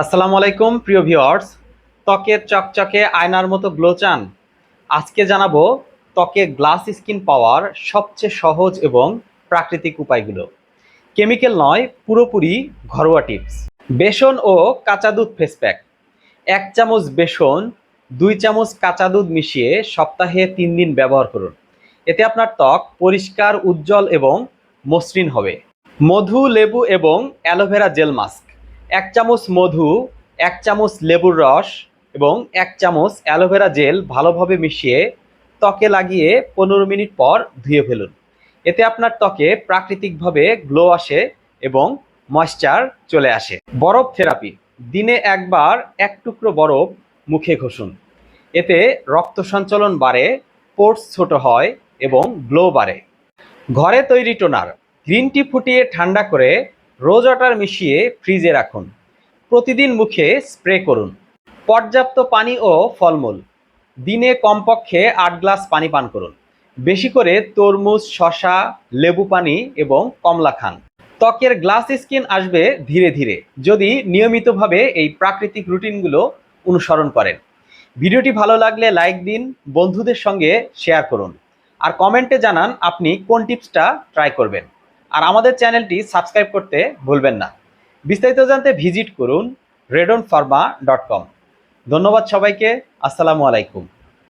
আসসালামু আলাইকুম, প্রিয় ভিউয়ার্স। ত্বকের চকচকে আয়নার মতো গ্লো চান। আজকে জানাব ত্বকে গ্লাস স্কিন পাওয়ার সবচেয়ে সহজ এবং প্রাকৃতিক উপায়গুলো। কেমিক্যাল নয়, পুরোপুরি ঘরোয়া টিপস। বেসন ও কাঁচা দুধ ফেস প্যাক এক চামচ বেসন, দুই চামচ কাঁচা দুধ মিশিয়ে সপ্তাহে তিন দিন ব্যবহার করুন। এতে আপনার ত্বক পরিষ্কার, উজ্জ্বল এবং মসৃণ হবে। মধু, লেবু এবং অ্যালোভেরা জেল মাস্ক। এক চামচ মধু, এক চামচ লেবুর রস এবং এক চামচ অ্যালোভেরা জেল ভালোভাবে মিশিয়ে ত্বকে লাগিয়ে পনেরো মিনিট পর ধুয়ে ফেলুন। এতে আপনার ত্বকে প্রাকৃতিকভাবে গ্লো আসে এবং ময়শ্চার চলে আসে। বরফ থেরাপি, দিনে একবার এক টুকরো বরফ মুখে ঘষুন। এতে রক্ত সঞ্চালন বাড়ে, পোর্স ছোট হয় এবং গ্লো বাড়ে। ঘরে তৈরি টোনার, গ্রিন টি ফুটিয়ে ঠান্ডা করে রোজ ওয়াটার মিশিয়ে ফ্রিজে রাখুন। প্রতিদিন মুখে স্প্রে করুন। পর্যাপ্ত পানি ও ফলমূল। দিনে কমপক্ষে আট গ্লাস পানি পান করুন। বেশি করে তরমুজ শশা লেবু পানি এবং কমলা খান। ত্বকের গ্লাস স্কিন আসবে ধীরে ধীরে, যদি নিয়মিতভাবে এই প্রাকৃতিক রুটিনগুলো অনুসরণ করেন। ভিডিওটি ভালো লাগলে লাইক দিন, বন্ধুদের সঙ্গে শেয়ার করুন। আর কমেন্টে জানান আপনি কোন টিপসটা ট্রাই করবেন। আর আমাদের চ্যানেলটি সাবস্ক্রাইব করতে ভুলবেন না। বিস্তারিত জানতে ভিজিট করুন রেডন ফার্মা ডট কম। ধন্যবাদ সবাইকে, আসসালামু আলাইকুম।